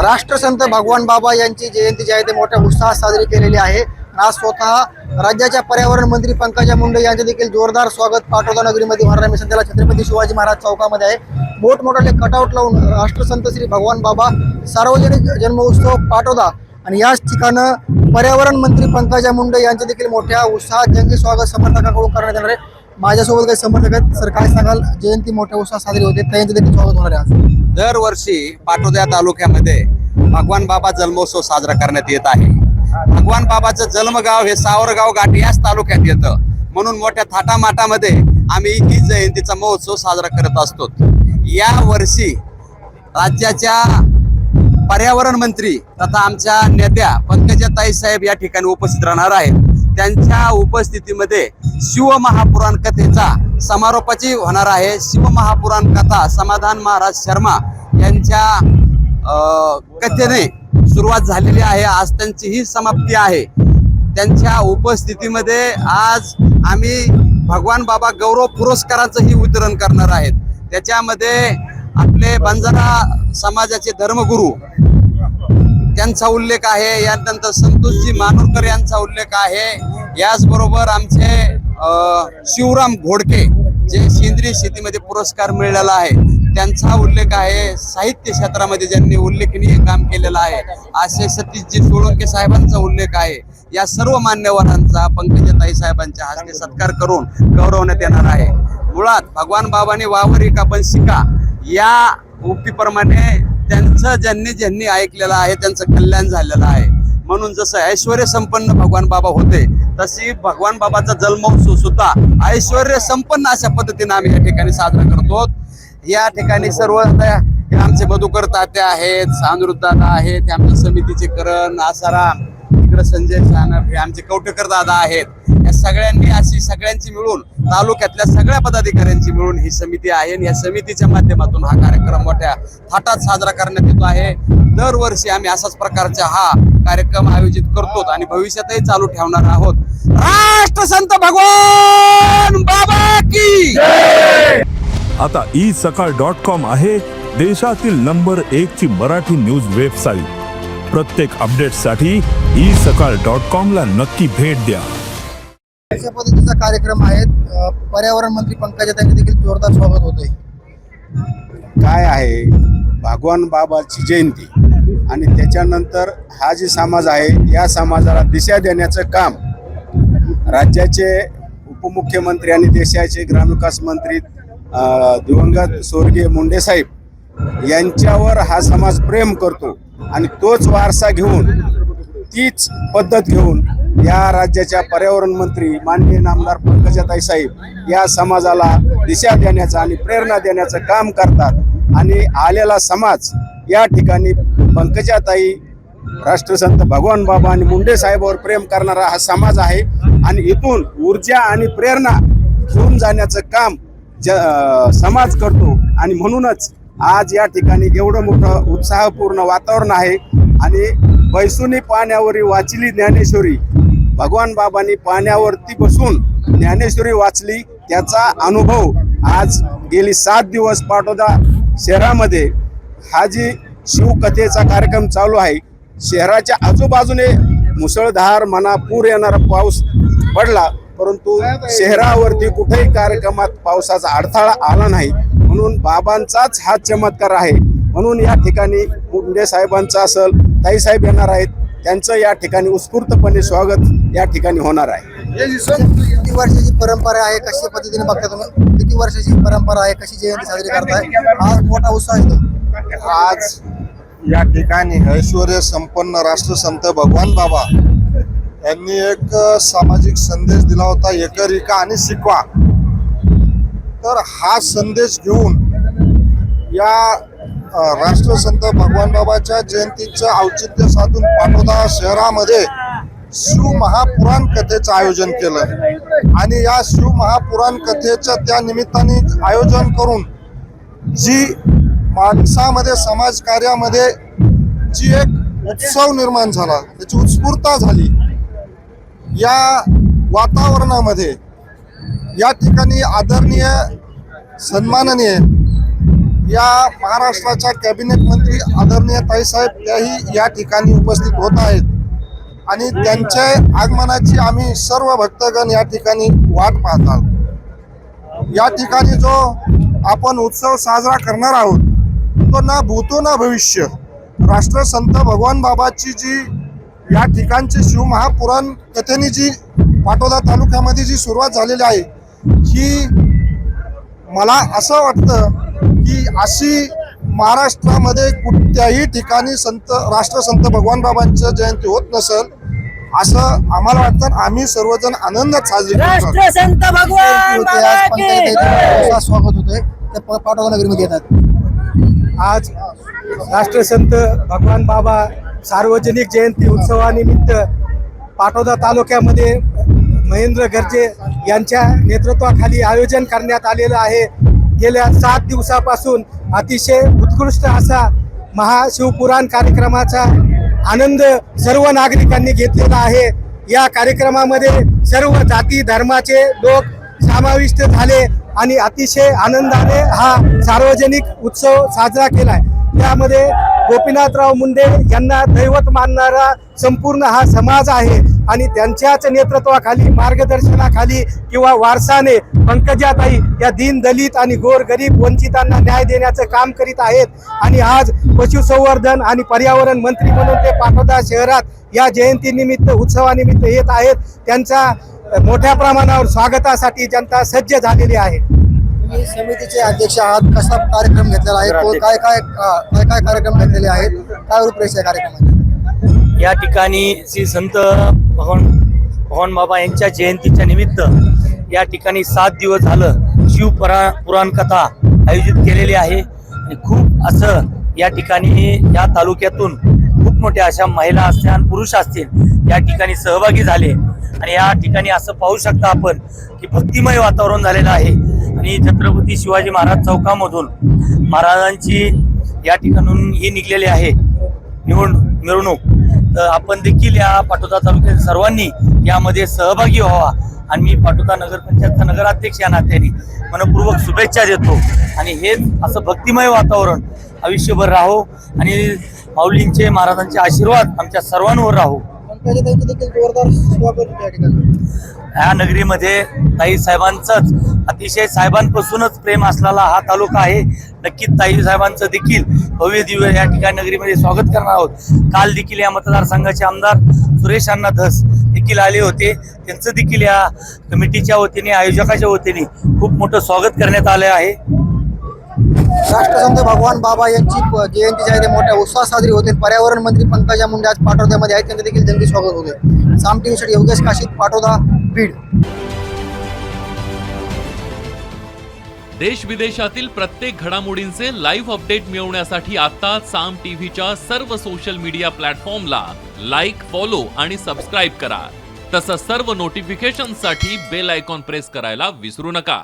राष्ट्रसंत भगवान बाबा यांची जयंती जी आहे ते मोठ्या उत्साहात साजरी केलेली आहे. आज स्वतः राज्याच्या पर्यावरण मंत्री पंकजा मुंडे यांचे देखील जोरदार स्वागत पाटोदा नगरीमध्ये होणार आहे. मी सध्याला छत्रपती शिवाजी महाराज चौकामध्ये आहे. मोठमोठाले कटआउट लावून राष्ट्रसंत श्री भगवान बाबा सार्वजनिक जन्मोत्सव पाटोदा आणि याच ठिकाणं पर्यावरण मंत्री पंकजा मुंडे यांचे देखील मोठ्या उत्साहात जंगी स्वागत समर्थकांकडून करण्यात येणार आहे. माझ्यासोबत काही समर्थक आहेत. सर काय सांगाल? जयंती मोठ्या उत्साहात साजरी होते. त्यांचे देखील स्वागत होणार आहे आज. दरवर्षी पाटोद्या तालुक्यामध्ये भगवान बाबा जन्मोत्सव साजरा करण्यात येत आहे. भगवान बाबाचं जन्मगाव हे सावरगाव घाट याच तालुक्यात येतं. म्हणून मोठ्या थाटामाटामध्ये आम्ही ही जयंतीचा महोत्सव साजरा करत असतो. या वर्षी राज्याच्या पर्यावरण मंत्री तथा आमच्या नेत्या पंकजाताई साहेब या ठिकाणी उपस्थित राहणार आहेत. त्यांच्या उपस्थितीमध्ये शिवमहापुराण कथेचा समारोपाची होणार आहे. शिवमहापुराण कथा समाधान महाराज शर्मा यांच्या कथेने सुरुवात झालेली आहे. आज त्यांची ही समाप्ती आहे. त्यांच्या उपस्थितीमध्ये आज आम्ही भगवान बाबा गौरव पुरस्काराचंही वितरण करणार आहेत. त्याच्यामध्ये आपले बंजारा समाजाचे धर्मगुरू त्यांचा उल्लेख आहे. यानंतर संतोषजी मानोरकर यांचा उल्लेख आहे. याचबरोबर आमचे शिवराम घोडके जे सेंद्रिय शेतीमध्ये पुरस्कार मिळालेला आहे त्यांचा उल्लेख आहे. साहित्य क्षेत्रामध्ये ज्यांनी उल्लेखनीय काम केलेलं आहे असे सतीशजी सोळंके साहेबांचा उल्लेख आहे. या सर्व मान्यवरांचा पंकजताई साहेबांच्या हस्ते सत्कार करून गौरवण्यात येणार आहे. मुळात भगवान बाबाने वावर का पण शिका. या उक्तीप्रमाणे त्यांचं ज्यांनी ज्यांनी ऐकलेलं आहे त्यांचं कल्याण झालेलं आहे. म्हणून जसं ऐश्वर संपन्न भगवान बाबा होते तशी भगवान बाबाचा जन्मोत्सव सुद्धा ऐश्वर संपन्न अशा पद्धतीने आम्ही या ठिकाणी साजरा करतो. या ठिकाणी सर्व आमचे मधुकर ताते आहेत सानुरुद्ध आहेत आमच्या समितीचे करण आसाराम इकडे संजय सानप हे आमचे कवटेकर दादा आहेत. या सगळ्यांनी अशी सगळ्यांची मिळून तालुक्यातल्या सगळ्या पदाधिकाऱ्यांची मिळून ही समिती आहे आणि या समितीच्या माध्यमातून हा कार्यक्रम मोठ्या थाटात साजरा करण्यात येतो आहे. दरवर्षी आम्ही असाच प्रकारचा हा कार्यक्रम आयोजित करतो आणि भविष्यातही चालू ठेवणार आहोत. राष्ट्रसंत भगवान बाबा की आता ई सकाळ डॉट कॉम आहे देशातील नंबर एक ची मराठी न्यूज वेबसाईट. प्रत्येक अपडेटसाठी ई सकाळ डॉट कॉम ला नक्की भेट द्या. अशा पद्धतीचा कार्यक्रम आहे पर्यावरण मंत्री पंकजा त्यांनी देखील जोरदार स्वागत आहे काय आहे? भगवान बाबाची जयंती आणि त्याच्यानंतर हा जे समाज आहे या समाजाला दिशा देण्याचं काम राज्याचे उपमुख्यमंत्री आणि देशाचे ग्रामविकास मंत्री दिवंगत स्वर्गीय मुंडे साहेब यांच्यावर हा समाज प्रेम करतो आणि तोच वारसा घेऊन तीच पद्धत घेऊन या राज्याच्या पर्यावरण मंत्री माननीय नामदार पंकजाताई साहेब या समाजाला दिशा देण्याचं आणि प्रेरणा देण्याचं काम करतात. आणि आलेला समाज या ठिकाणी पंकजाताई राष्ट्रसंत भगवान बाबा आणि मुंडे साहेबावर प्रेम करणारा हा समाज आहे. आणि इथून ऊर्जा आणि प्रेरणा घेऊन जाण्याचं काम ज समाज करतो. आणि म्हणूनच आज या ठिकाणी एवढं मोठं उत्साहपूर्ण वातावरण आहे. आणि बैसुनी पाण्यावरी वाचली ज्ञानेश्वरी भगवान बाबांनी पाण्यावरती बसून ज्ञानेश्वरी वाचली त्याचा अनुभव आज गेली सात दिवस पाटोदा शहरामध्ये. हा जी शिवकथेचा कार्यक्रम चालू आहे शहराच्या आजूबाजूने मुसळधार मना पूर येणारा पाऊस पडला परंतु शहरावरती कुठेही कार्यक्रमात पावसाचा अडथळा आला नाही. म्हणून बाबांचाच हा चमत्कार आहे. म्हणून या ठिकाणी मुंडे साहेबांचा असेल ताईसाहेब येणार आहेत त्यांचं या ठिकाणी उत्स्फूर्तपणे स्वागत या ठिकाणी होणार आहे. किती वर्षाची परंपरा आहे कशा पद्धतीने बघता तुम्ही? किती वर्षाची परंपरा आहे कशी जयंती साजरी करताय? आज मोठा उत्साह येतो आज या ठिकाणी ऐश्वर संपन्न राष्ट्रसंत भगवान बाबा यांनी एक सामाजिक संदेश दिला होता एकरिका आणि शिकवा तर हा संदेश घेऊन या राष्ट्रसंत भगवान बाबाच्या जयंतीचं औचित्य साधून पाटोदा शहरामध्ये शिव महापुराण कथेचं आयोजन केलं. आणि या शिव महापुराण कथेचं त्या निमित्ताने आयोजन करून जी माणसामध्ये समाजकार्यामध्ये जी एक उत्सव निर्माण झाला त्याची उत्स्फूर्ता झाली या वातावरणामध्ये या ठिकाणी आदरणीय सन्माननीय या महाराष्ट्राच्या कॅबिनेट मंत्री आदरणीय ताईसाहेब त्याही या ठिकाणी उपस्थित होत आहेत. आणि त्यांच्या आगमनाची आम्ही सर्व भक्तगण या ठिकाणी वाट पाहतात या ठिकाणी जो आपण उत्सव साजरा करणार आहोत तो ना भूतो ना भविष्य. राष्ट्रसंत भगवान बाबाची जी या ठिकाणची शिवमहापुराण कथेने जी पाटोदा तालुक्यामध्ये जी सुरुवात झालेली आहे ही मला असं वाटतं की अशी महाराष्ट्रामध्ये कुठल्याही ठिकाणी संत राष्ट्रसंत भगवान बाबांचं जयंती होत नसेल असं आम्हाला वाटतं आम्ही सर्वजण आनंदात साजरी करतो. स्वागत होते ते प- पाटोदा नगरीमध्ये येतात. आज राष्ट्रसंत भगवान बाबा सार्वजनिक जयंती उत्सवानिमित्त पाटोदा तालुक्यामध्ये महेंद्र गर्जे यांच्या नेतृत्वाखाली आयोजन करण्यात आलेलं आहे. गेल्या सात दिवसापासून अतिशय उत्कृष्ट असा महाशिवपुराण कार्यक्रमाचा आनंद सर्व नागरिकांनी घेतलेला आहे. या कार्यक्रमामध्ये सर्व जाती धर्माचे लोक समाविष्ट झाले आणि अतिशय आनंदाने हा सार्वजनिक उत्सव साजरा केलाय. त्यामध्ये गोपीनाथराव मुंडे यांना दैवत मानणारा संपूर्ण हा समाज आहे. आणि त्यांच्याच नेतृत्वाखाली मार्गदर्शनाखाली किंवा वारसाने पंकजाताई या दीन दलित आणि गोर गरीब वंचितांना न्याय देण्याचं काम करीत आहेत. आणि आज पशुसंवर्धन आणि पर्यावरण मंत्री म्हणून ते पाटोदा शहरात या जयंतीनिमित्त उत्सवानिमित्त येत आहेत. त्यांचा मोठ्या प्रमाणावर स्वागतासाठी जनता सज्ज झालेली आहे. तुम्ही समितीचे अध्यक्ष आहात. कसा कार्यक्रम घेतलेला आहे? काय काय काय काय कार्यक्रम घेतलेले आहेत? काय रूपरेषा आहे कार्यक्रमाची? या ठिकाणी श्री संत भगवान भगवान बाबा यांच्या जयंतीच्या निमित्त या ठिकाणी सात दिवस झालं शिवपुरा पुराण कथा आयोजित केलेली आहे. आणि खूप असं या ठिकाणी या तालुक्यातून खूप मोठ्या अशा महिला असतील पुरुष असतील या ठिकाणी सहभागी झाले. आणि या ठिकाणी असं पाहू शकता आपण की भक्तिमय वातावरण झालेलं आहे. आणि छत्रपती शिवाजी महाराज चौकामधून महाराजांची या ठिकाणून ही निघलेली आहे. निवड मिरवणूक. तर आपण देखील या पाटोदा तालुक्यातील सर्वांनी यामध्ये सहभागी व्हावा. आणि मी पाटोदा नगरपंचायतचा नगराध्यक्ष या नात्याने मनपूर्वक शुभेच्छा देतो. आणि हेच असं भक्तिमय वातावरण आयुष्यभर राहो आणि माऊलींचे महाराजांचे आशीर्वाद आमच्या सर्वांवर राहो. पंकजाताईंचं देखील जोरदार स्वागत या ठिकाणी नगरीमध्ये ताई साहेबांचंच अतिशय साहेबांपासूनच प्रेम असलेला हा तालुका आहे. नक्कीच ताई साहेबांचं देखील भव्य दिव्य या ठिकाणी नगरीमध्ये स्वागत करणार आहोत. काल देखील या मतदारसंघाचे आमदार सुरेश अण्णा धस देखील आले होते. त्यांचं देखील या कमिटीच्या वतीने आयोजकाच्या वतीने खूप मोठं स्वागत करण्यात आलं आहे. राष्ट्रसंत भगवान बाबा यांची जयंती जी आहे ते मोठ्या उत्साहात साजरी होते. पर्यावरण मंत्री पंकजा मुंडे आज पाठोद्यामध्ये आहेत. त्यांचे देखील जंगी स्वागत होते साम टी योगेश काशी पाठोदा बीड. देश विदेशातील प्रत्येक घडामोडींचे लाईव्ह अपडेट मिळवण्यासाठी आता साम टीव्हीच्या सर्व सोशल मीडिया प्लॅटफॉर्मला लाईक फॉलो आणि सबस्क्राईब करा. तसंच सर्व नोटिफिकेशनसाठी बेल आयकॉन प्रेस करायला विसरू नका.